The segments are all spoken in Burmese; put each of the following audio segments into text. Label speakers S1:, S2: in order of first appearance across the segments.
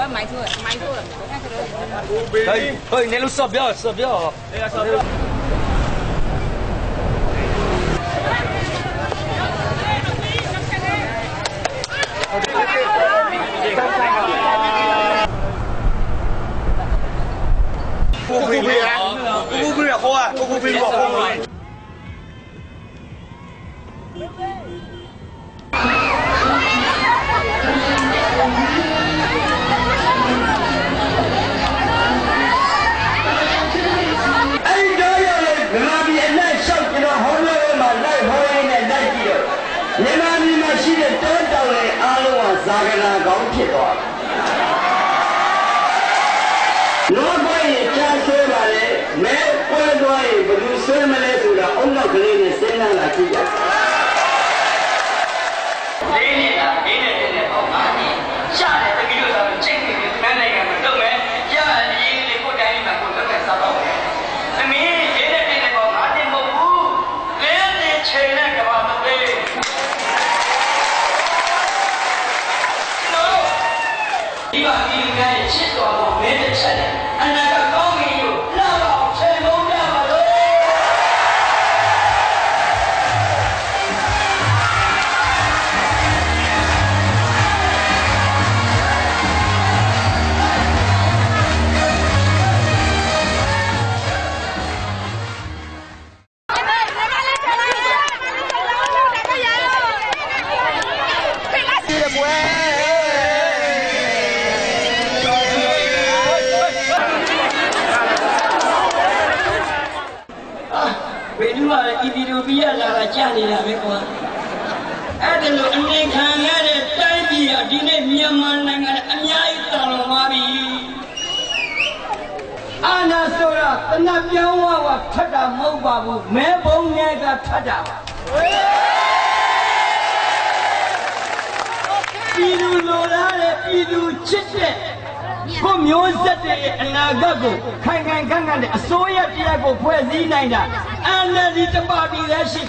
S1: 我买错了，买错了，我看这个。可以，可以，你都射标，射标。哎呀，射 မဲပွဲသွားရင်ဘယ်လိုဆွဲမလဲဆိုတာအုံနောက်ကလေးနဲ့စဉ်းစားလာကြည့်ရလေးနေတာလေးနေတဲ့ပေါ့ငါဒီရှာတဲ့တကယ်လို့ဆိုချိန်နေတယ်မန်းနိုင်ငံမှာတော့မယ်ရအရေးလေးကိုတိုင်းမှာကိုတော့ကစားတော့မယ်သမီးလေးနေတဲ့တဲ့ပေါ့ငါတင်မဟုတ်ဘူးလေးနေချိန်နဲ့ကဘာမသေးနော်ဒီပါဒီကရဲ့ချစ်တော်ကိုမင်းတစ်ချက်နဲ့အနာကကောင်းကြီး တာကြာနေတာပဲကွာအဲ့ဒါလို့အနေခံရတဲ့တိုင်းပြည်ကဒီနေ့မြန်မာနိုင်ငံအများကြီးတောင်းလာပြီအာနာဆိုတာတနတ်ပြောင်းဝဝထတ်တာမဟုတ်ပါဘူးမဲဘုံနဲ့ကထတ်တာပါပြည်သူလိုလားတဲ့ပြည်သူချစ်တဲ့ကိုမျိုးဆက်တဲ့အနာဂတ်ကိုခိုင်ခိုင်ခန့်ခန့်တဲ့အစိုးရတရားကိုဖွဲ့စည်းနိုင်တာ အန္တရာယ်တပါတီလည်းရှိ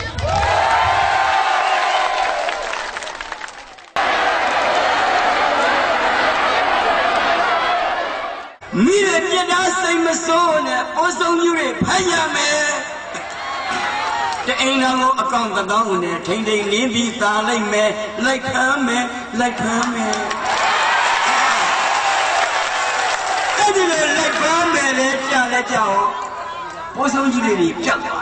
S1: မိရပြတ်သားစိတ်မစိုးနဲ့ပိုးဆုံးယူတွေဖမ်းရမယ်တအိမ်တော်ကိုအကောင်သကောင်းနဲ့ထိမ့်ထိမ့်လင်းပြီးသာလိုက်မယ်လိုက်ခံမယ်လိုက်ခံမယ်အဲ့ဒီလိုလိုက်ခံမယ်လေကြာလဲကြာအောင်ပိုးဆုံးကြီးတွေပြတ်သွာ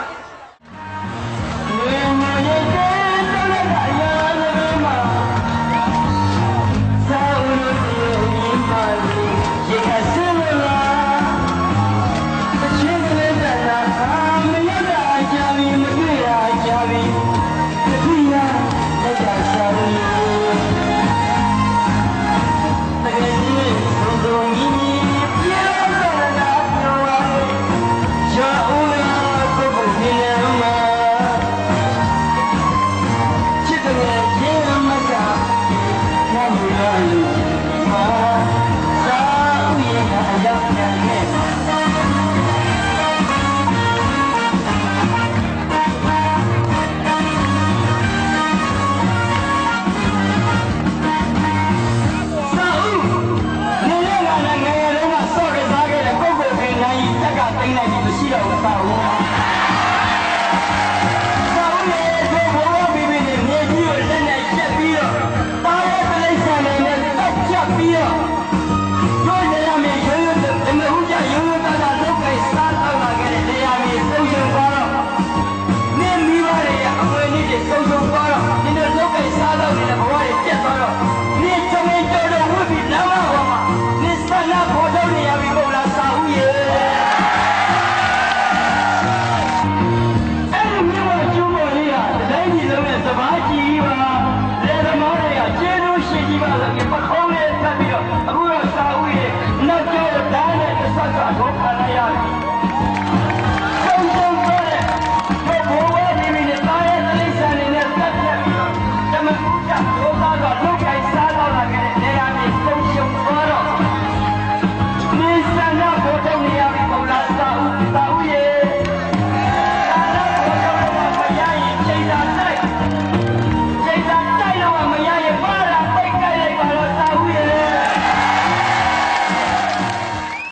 S1: းတယ် ပခုံးနဲ့ဆက်ပြီးတော့အခုတော့စာဦးရဲ့နောက်ကျတဲ့တန်းနဲ့တစ်ဆက်ကအကုန်ခံရရတယ်တမန်ကျိုးသားကလောက်ကိုင်းစားတော့လာခဲ့တဲ့နေရာမျိုး